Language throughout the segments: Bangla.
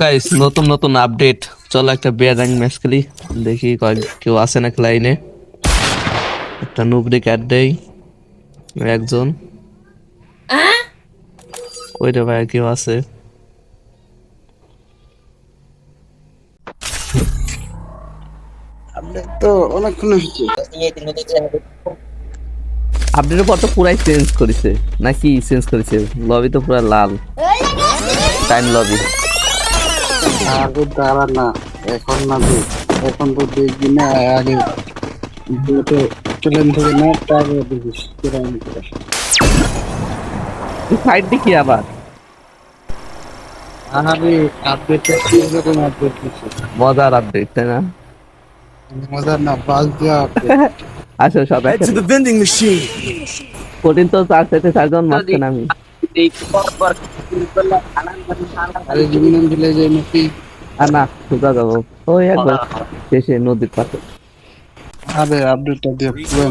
গাইস নতুন নতুন আপডেট চলো একটা বিয়ার ম্যাচ খেলি দেখি কয় কেউ আছে না লাইনে একটা নুবরি ক্যাট দেই একজন। রে ভাই কেউ আছে? আপডেট তো অনেকক্ষণ আপডেটের পর তো পুরাই চেঞ্জ করেছে। নাকি চেঞ্জ করেছে? লবি তো পুরা লাল। টাইম লবি আগে দাঁড়া না এখন না এখন তো দেখবি না আগে ট্রেন থেকে না তারপরে দেখিস কীরকম। ফাইট দেখি আবার। আরে আপডেট এরকম আপডেট দিচ্ছে মজার আপডেট তাই না? মজার না বাস দেওয়া আপডেট আসো সব Head to the vending কঠিন তো চার সাথে চারজন মাঝখানে আমি। আরে জীবন ভিলেজে নাকি আর না সোজা যাব? ওই একবার শেষে নদীর পাশে আরে আপডেটটা দিয়ে পুরো।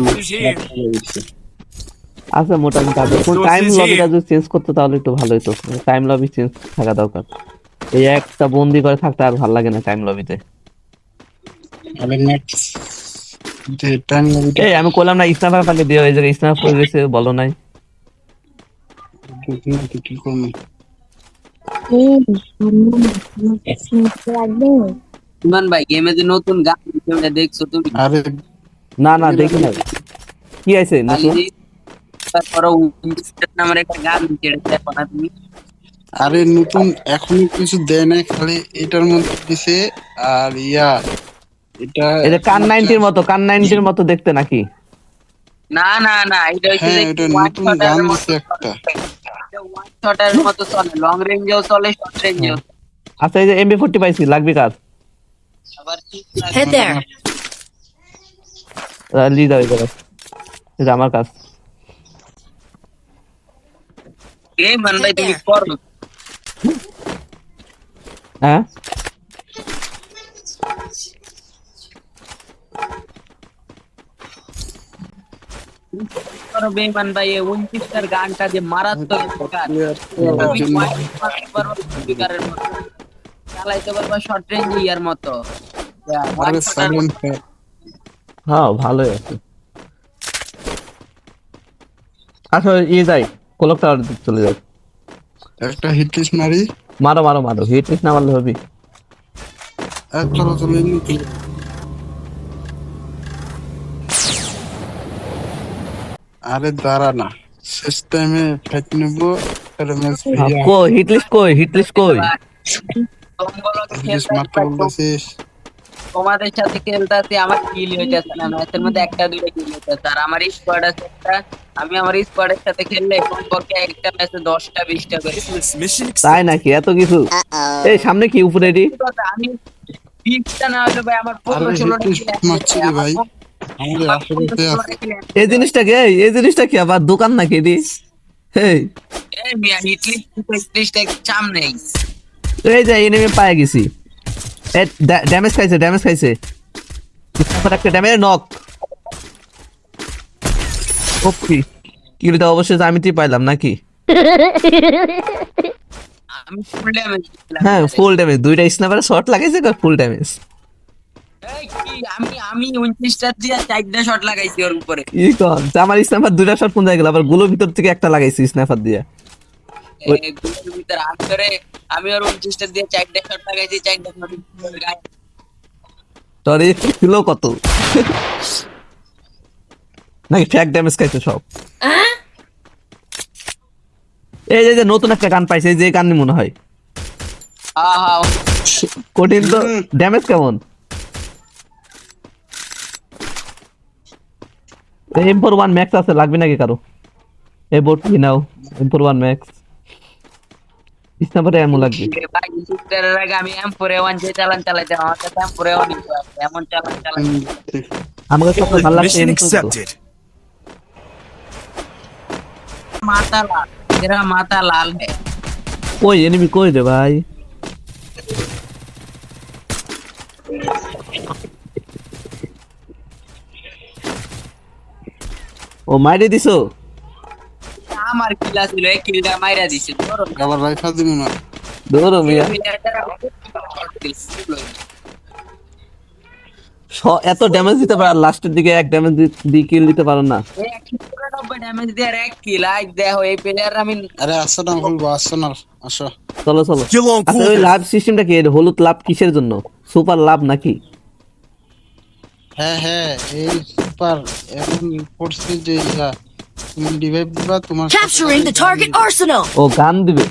আচ্ছা মোটামুটি আছে কোন টাইম লবিটা যদি চেঞ্জ করতো তাহলে একটু ভালো হতো টাইম লবি চেঞ্জ থাকা দরকার। এই একটা বন্দি করে থাকতে আর ভালো লাগে না টাইম লবিতে যে আমি করলাম না স্নাইপার পাকে দিও এই জায়গায় স্নাইপার করে দিয়েছে বলো নাই। তুই কি করবি ইমান ভাই গেমে যে নতুন গান দেখছ তুমি? আরে না না দেখি না কি আছে নতুন? যে নামের একটা গান দেখো না তুমি। আরে নতুন এখনও কিছু দেয় না খালি এটার মধ্যে দিছে আর ইয়া এটা এটা কান নাইনটির মতো কান নাইনটির মতো দেখতে নাকি? না না না এটা হচ্ছে হ্যাঁ নতুন গান দিছে একটা। এটা one shot এর মতো চলে লং রেঞ্জেও চলে শর্ট রেঞ্জেও আচ্ছা এই যে এমবি ফোর্টি পাইছি লাগবে কার? আবার ঠিক Head there. লি দাও এই জায়গায় এটা আমার কাজ। এই মান ভাই তুমি করো। হ্যাঁ? করো ভাই এই উনত্রিশটার গানটা যে মারাত্মক গান স্পিকারের মতো চালাইতে পারবা শর্ট রেঞ্জ ইয়ার মতো হ্যাঁ ভালোই আছে। আচ্ছা ইয়ে যাই কোলক টাওয়ার চলে যাই। একটা হিটিস মারি। মারো মারো মারো হিট লিস্ট না মারলে হবে। এক চলো চলো এমনি কি আরে দাঁড়া না। শেষ টাইমে ফাইট নেব কই? হিট লিস্ট কই? হিট লিস্ট কই তোমাদের সাথে খেলতে আমার কিল হইতেছে না ম্যাচের মধ্যে একটা দুইটা কিল হইতেছে। আর আমার স্কোয়াড আছে একটা আমি আমার স্কোয়াডের সাথে খেললে কমপক্ষে একটা ম্যাচে দশটা বিশটা করে। তাই নাকি? এত কিছু? এই সামনে কি উপরে আমি বিশটা না হলে ভাই আমার পনেরো ষোলোটা ভাই। এই জিনিসটা কি? এই জিনিসটা কি আবার দোকান নাকি এই এই যে এনিমি পায়ে গেছি। ড্যামেজ খাইছে ড্যামেজ খাইছে। তারপর একটা ড্যামেজ নক ওকে কিলটা অবশ্যই আমি তুই পাইলাম নাকি? ফুল হ্যাঁ ফুল ড্যামেজ দুইটা স্নাইপার শর্ট লাগাইছে ফুল ড্যামেজ আমি আমি উনত্রিশটা দিয়ে চারটা শট লাগাইছি ওর উপরে। ই কন আমার স্নাইপার দুইটা শট কোন জায়গায় গেল আবারগুলো ভিতর থেকে একটা লাগাইছি স্নাইপার দিয়ে। গুলোর ভিতরে হাত ধরে আমি ওর উনত্রিশটা দিয়ে চারটা শট লাগাইছি চারটা শট তোর এই ছিল কত? নাকি ফ্যাক ড্যামেজ খাইছে সব? এই যে যে নতুন একটা গান পাইছে এই যে গান মনে হয়। হা হা কঠিন তো ড্যামেজ কেমন? এম ফোর ওয়ান ম্যাক্স আছে লাগবে নাকি কারও? এই বোর্ড কি নাও এম ফোর ওয়ান ম্যাক্স স্নাইপারে এমন লাগবে। ভাই সিস্টারের আগে আমি এম ফোর ওয়ান যে চালান চালাইতে আমার কাছে এম ফোর ওয়ান এমন চালান চালান। আমাকে সবচেয়ে ভালো লাগছে এম মাথা লাল এরা মাথা লাল है কই এনিমি কই রে ভাই? ও মাইরে দিছো? আমার কিলা ছিল এই কিলটা মাইরা দিছে ধরো। আবার ভাই ফাজিল না ধরো মিয়া। এত ড্যামেজ দিতে পারে লাস্টের দিকে এক ড্যামেজ দিয়ে কিল দিতে পারো না। ড্যামেজ দিয়ে এক কিল আই দেখো এই প্লেয়ার আমি আরে আসো না বলব আসো না আসো। চলো চলো। আচ্ছা ওই লাভ সিস্টেমটা কি হলুদ লাভ কিসের জন্য? সুপার লাভ নাকি? হ্যাঁ হ্যাঁ এই সুপার এখন করছি যে ইয়া, তুমি রিভাইভ দিবা তোমার Capturing the target arsenal! ও গান দিবে?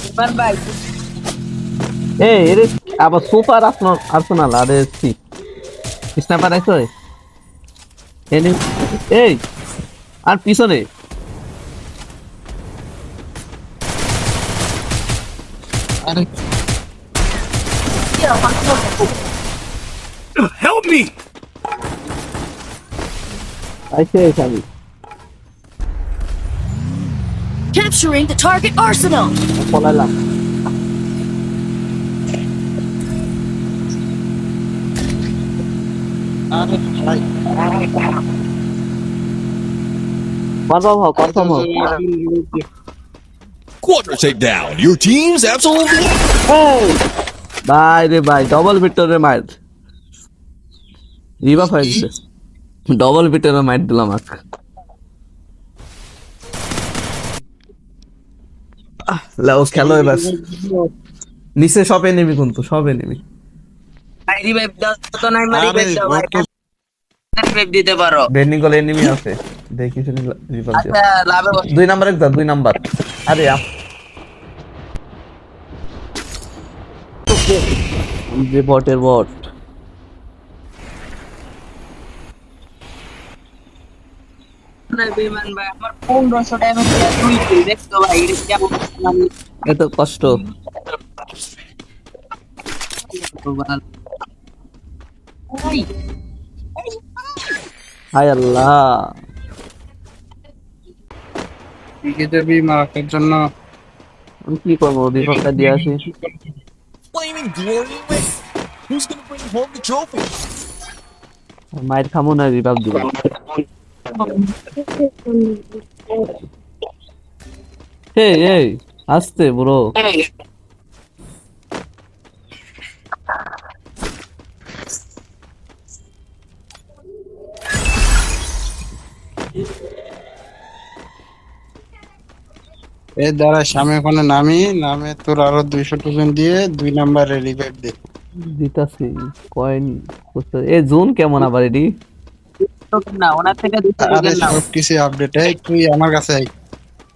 সুপার ভাই এ এর আবার সুপার আর্সেনাল আর্সেনাল আর এসছি স্নাইপার আছে এনি এই আর পিছনে। আরে। Help me! আইছে আমি Capturing the target arsenal! পলাইলাম আরে ভাই কনফার্ম হও কনফার্ম হও Quadra takedown. Your team's absolutely. ভাই রে ভাই ডবল ভিক্টরের মাইট রিভাব হয়ে গেছে Double ভিক্টরের মাইট দিলাম আক লাও খেলো এবার। নিচে সবে নেবি কিন্তু সবে নেবি ভাই রিভাইভ দাও তো নাই মারি আরে, রিভাইভ দাও ভাই রক্ত- রিভাইভ দিতে পারো। বেন্ডিং কলে এনিমি আছে। দেখি শুনি আচ্ছা লাভে দুই নাম্বার দুই নাম্বার আরে আপ যে বটের বট না বিমান ভাই আমার 1500 ড্যামেজ দিয়ে দুই কিল দেখছ ভাই এটা কেমন মানে এত কষ্ট। হায় আল্লাহ। মারাকের জন্য কি করব? দিয়ে আসি? মায়ের খামো না দিব। এই এই আস্তে ব্রো এই দ্বারা সামনে ওখানে নামি নামে তোর আরও দুইশো টোকেন দিয়ে দুই নাম্বারে রিভাইভ দে। দিতাছি কয়েন এ জোন কেমন আবার এডি টোকেন না ওনার থেকে 200 আরে টোকেন নাও আপডেট এই তুই আমার কাছে আই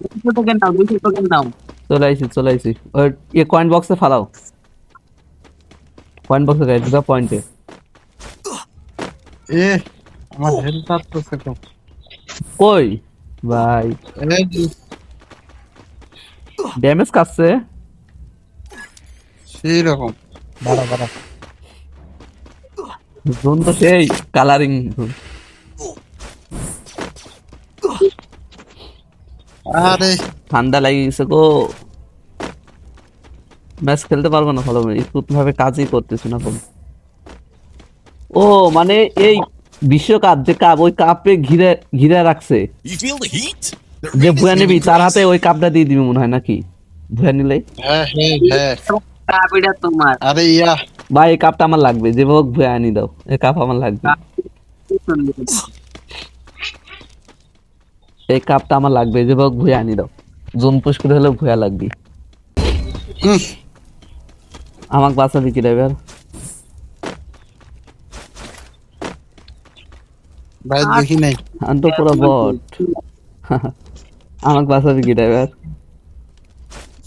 200 টোকেন নাও 200 টোকেন নাও। চলে আইছি চলে আইছি। ওই এ কয়েন বক্সে ফালাও। কয়েন বক্সে দুটা পয়েন্টে এ। আমার হেলথ তো। কই? ভাই। ড্যামেজ কাটছে। সেই রকম বাড়া বাড়া জোন তো সেই কালারিং আরে। ঠান্ডা লাগে গেছে গো। ম্যাচ খেলতে পারব না স্মুথ ভাবে কাজই করতেছি না কোনো। ও মানে এই বিশ্বকাপ যে কাপ ওই কাপে ঘিরে ঘিরে রাখছে। যে ভুয়া নিবি তার হাতে ওই কাপটা দিয়ে দিবি মনে হয় নাকি? ভুয়া নিলে? হ্যাঁ হ্যাঁ হ্যাঁ। কাপিটা তোমার। আরে ইয়া। ভাই এই কাপটা আমার লাগবে যে হোক ভুয়া আনি দাও। এই কাপ আমার লাগবে। এই কাপটা আমার লাগবে যে হোক ভুয়া আনি দাও। জোন পুশ করে হলেও ভুয়া লাগবে। আমাকে বাঁচাবি কি ড্রাইভার? ভাই দেখি নাই। আমি তো পুরো বট। আমাকে বাঁচাবি কি ড্রাইভার?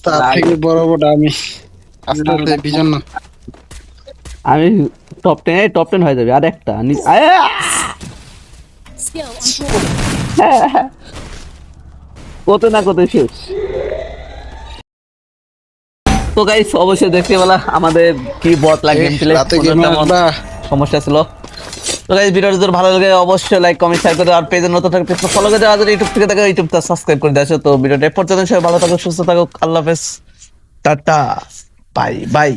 তার থেকে বড় বড় আমি। আস্তে আস্তে বিজন না। আমি টপ টেন এই টপ টেন হয়ে যাবে। আর একটা. কত না কত শেষ। তো গাইস অবশ্যই দেখতে পেলা আমাদের কি বট লাগে সমস্যা ছিল। তো গাইস ভিডিওটা যদি ভালো লাগে অবশ্যই লাইক কমেন্ট শেয়ার করে আর পেজে নতুন পেজটা ফলো করে দাও। আর ইউটিউব থেকে দেখো ইউটিউবটা সাবস্ক্রাইব করে দাও। তো ভিডিওটা পর্যন্ত সবাই ভালো থাকো সুস্থ থাকো। আল্লাহ হাফেজ। টাটা। Bye bye.